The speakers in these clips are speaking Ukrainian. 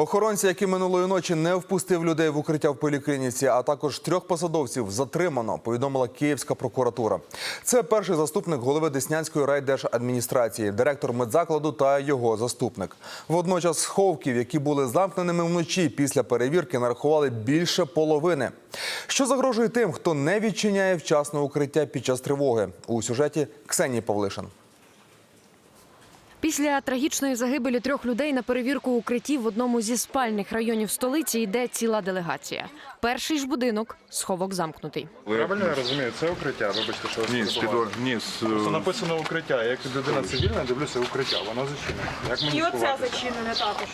Охоронці, які минулої ночі не впустив людей в укриття в поліклініці, а також трьох посадовців затримано, повідомила Київська прокуратура. Це перший заступник голови Деснянської райдержадміністрації, директор медзакладу та його заступник. Водночас сховків, які були замкненими вночі після перевірки, нарахували більше половини. Що загрожує тим, хто не відчиняє вчасно укриття під час тривоги? У сюжеті Ксенії Павлишин. Після трагічної загибелі трьох людей на перевірку укриттів в одному зі спальних районів столиці йде ціла делегація. Перший ж будинок сховок замкнутий. Правильно я розумію, це укриття, вибачте, що Ні, з Ні, з... Просто написано укриття. Як людина цивільна дивлюся укриття, воно зачинене. Як мені І оця зачинена також.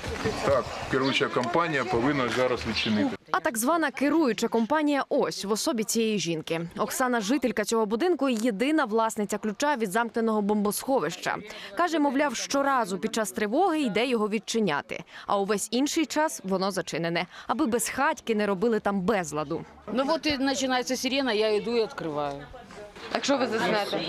так, керуюча компанія повинна зараз відчинити. А так звана керуюча компанія ось в особі цієї жінки. Оксана, жителька цього будинку, і єдина власниця ключа від замкненого бомбосховища. Каже, мовляв, щоразу під час тривоги йде його відчиняти. А увесь інший час воно зачинене, аби безхатьки не робили там безладу. Ну вот и начинается сирена, я иду и открываю. Якщо ви заснете?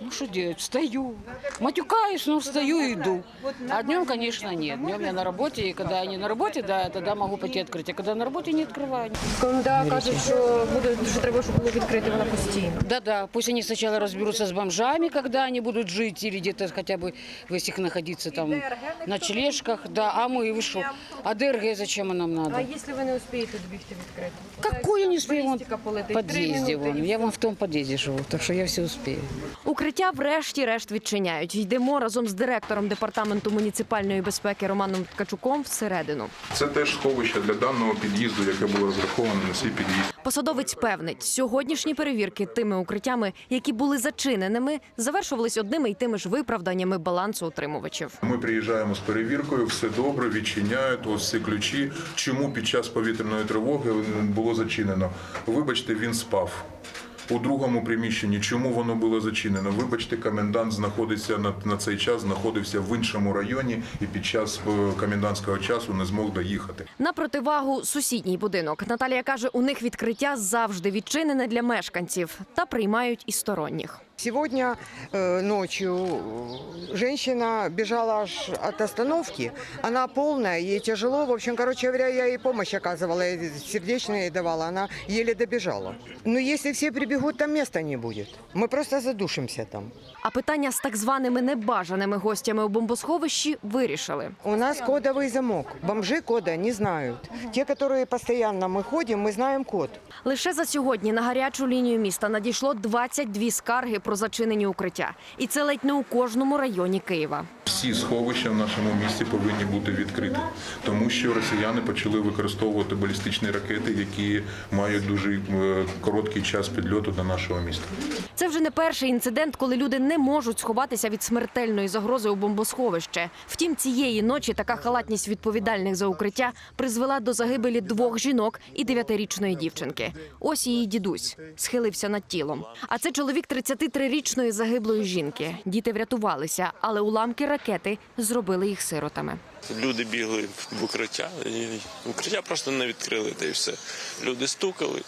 Ну что делать? Встаю. Матюкаюсь, но встаю и иду. А днем, конечно, нет. Днем я на работе, и когда я не на работе, да, тогда могу пойти открыть. А когда на работе не открываю. Коли кажуть, що буде дуже треба, щоб було відкрити вона постійно. Да-да, пусть они сначала разберутся с бомжами, когда они будут жить, или где-то хотя бы, если их находиться там на ночлежках, да, а мы, вы что? А ДРГ зачем нам надо? якщо ви не успієте добігти відкрити? Какую не успею? Вон Балістика полетить. в Три подъезде минути, вон. і Я вон в том подъезде живу, так что я все успею. Укриття врешті-решт відчиняють. Йдемо разом з директором департаменту муніципальної безпеки Романом Ткачуком всередину. Це теж сховище для даного під'їзду, яке було розраховано на свій під'їзд. Посадовець певнить, сьогоднішні перевірки тими укриттями, які були зачиненими, завершувались одними й тими ж виправданнями балансу утримувачів. Ми приїжджаємо з перевіркою, все добре, відчиняють ось ці ключі. Чому під час повітряної тривоги було зачинено? Вибачте, він спав. У другому приміщенні, чому воно було зачинено? Вибачте, комендант знаходиться на, на цей час, знаходився в іншому районі і під час е, комендантського часу не змог доїхати. На противагу сусідній будинок. Наталія каже, у них відкриття завжди відчинене для мешканців та приймають і сторонніх. Сегодня э, ночью э, женщина бежала аж от остановки. Она полная, ей тяжело. В общем, короче говоря, я ей помощь оказывала, я сердечную ей давала. Она еле добежала. Но если все прибегут, там места не будет. Мы просто задушимся там. А питання з так званими небажаними гостями у бомбосховищі вирішили. У нас кодовый замок. Бомжи кода не знают. Те, которые постоянно мы ходим, мы знаем код. Лише за сьогодні на гарячу лінію міста надійшло 22 скарги про про зачинені укриття, і це ледь не у кожному районі Києва. Всі сховища в нашому місті повинні бути відкриті, тому що росіяни почали використовувати балістичні ракети, які мають дуже е, короткий час підльоту до нашого міста. Це вже не перший інцидент, коли люди не можуть сховатися від смертельної загрози у бомбосховище. Втім, цієї ночі така халатність відповідальних за укриття призвела до загибелі двох жінок і дев'ятирічної дівчинки. Ось її дідусь схилився над тілом. А це чоловік 33-річної загиблої жінки. Діти врятувалися, але уламки ракети зробили їх сиротами. Люди бігли в укриття, і укриття просто не відкрили, та й все. Люди стукали.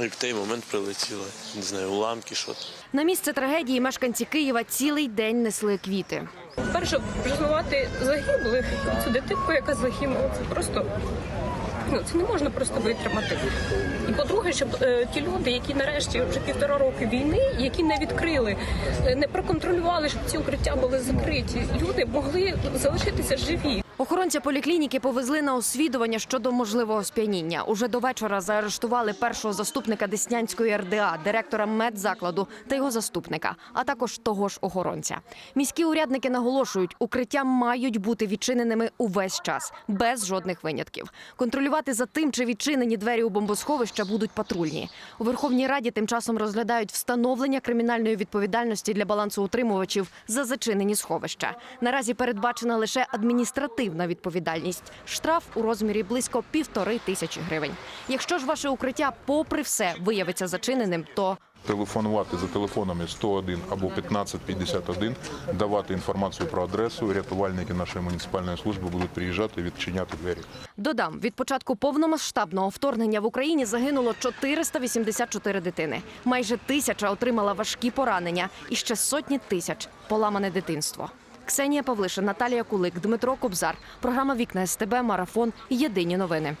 І в той момент прилетіло, не знаю, уламки, що там. На місце трагедії мешканці Києва цілий день несли квіти. Перше, вшанувати загиблих, цю дитинку, яка загинула, це просто ну, це не можна просто витримати. І по-друге, щоб е, ті люди, які нарешті вже півтора роки війни, які не відкрили, е, не проконтролювали, щоб ці укриття були закриті, люди могли залишитися живі. Охоронця поліклініки повезли на освідування щодо можливого сп'яніння. Уже до вечора заарештували першого заступника Деснянської РДА, директора медзакладу та його заступника, а також того ж охоронця. Міські урядники наголошують, укриття мають бути відчиненими увесь час, без жодних винятків. Контролювати за тим, чи відчинені двері у бомбосховища будуть патрульні. У Верховній Раді тим часом розглядають встановлення кримінальної відповідальності для балансоутримувачів за зачинені сховища. Наразі передбачена лише адміністративна відповідальність. Штраф у розмірі близько півтори тисячі гривень. Якщо ж ваше укриття, попри все, виявиться зачиненим, то Телефонувати за телефонами 101 або 1551, давати інформацію про адресу. Рятувальники нашої муніципальної служби будуть приїжджати і відчиняти двері. Додам, від початку повномасштабного вторгнення в Україні загинуло 484 дитини. Майже тисяча отримала важкі поранення і ще сотні тисяч поламане дитинство. Ксенія Павлишин, Наталія Кулик, Дмитро Кобзар. Програма Вікна СТБ. Марафон. Єдині новини.